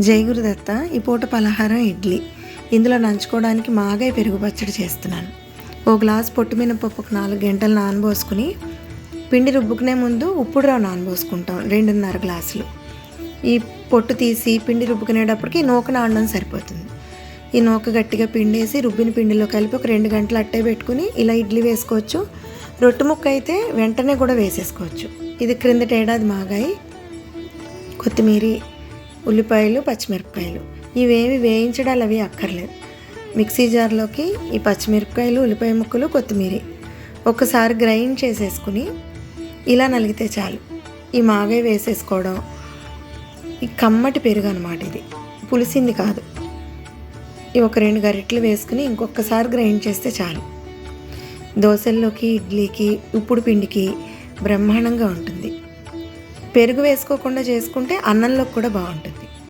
జై గురుదత్త ఈ పూట పలహారం ఇడ్లీ. ఇందులో నంచుకోవడానికి మాగై పెరుగు పచ్చడి చేస్తున్నాను. ఓ గ్లాస్ పొట్టు మినపప్పు ఒక నాలుగు గంటలు నానబోసుకుని పిండి రుబ్బుకునే ముందు ఉప్పుడు రవ్వ నానబోసుకుంటాం రెండున్నర గ్లాసులు. ఈ పొట్టు తీసి పిండి రుబ్బుకునేటప్పటికి నూక నానడం సరిపోతుంది. ఈ నూక గట్టిగా పిండేసి రుబ్బిన పిండిలో కలిపి ఒక రెండు గంటలు అట్టే పెట్టుకుని ఇలా ఇడ్లీ వేసుకోవచ్చు. రొట్టె ముక్క అయితే వెంటనే కూడా వేసేసుకోవచ్చు. ఇది క్రిందటేడాది మాగాయి. కొత్తిమీర ఉల్లిపాయలు పచ్చిమిరపకాయలు. ఇవేవి వేయించడాలు అవి అక్కర్లేదు. మిక్సీ జార్లోకి ఈ పచ్చిమిరపకాయలు ఉల్లిపాయ ముక్కలు కొత్తిమీర ఒకసారి గ్రైండ్ చేసేసుకుని ఇలా నలిగితే చాలు. ఈ మాగే వేసేసుకోవడం ఈ కమ్మటి పెరుగు అనమాట ఇది. పులిసింది కాదు. ఈ ఒక రెండు గరిటెలు వేసుకుని ఇంకొకసారి గ్రైండ్ చేస్తే చాలు. దోశల్లోకి ఇడ్లీకి ఉప్పుడు పిండికి బ్రహ్మాండంగా ఉంటుంది. పెరుగు వేసుకోకుండా చేసుకుంటే అన్నంలోకి కూడా బాగుంటుంది.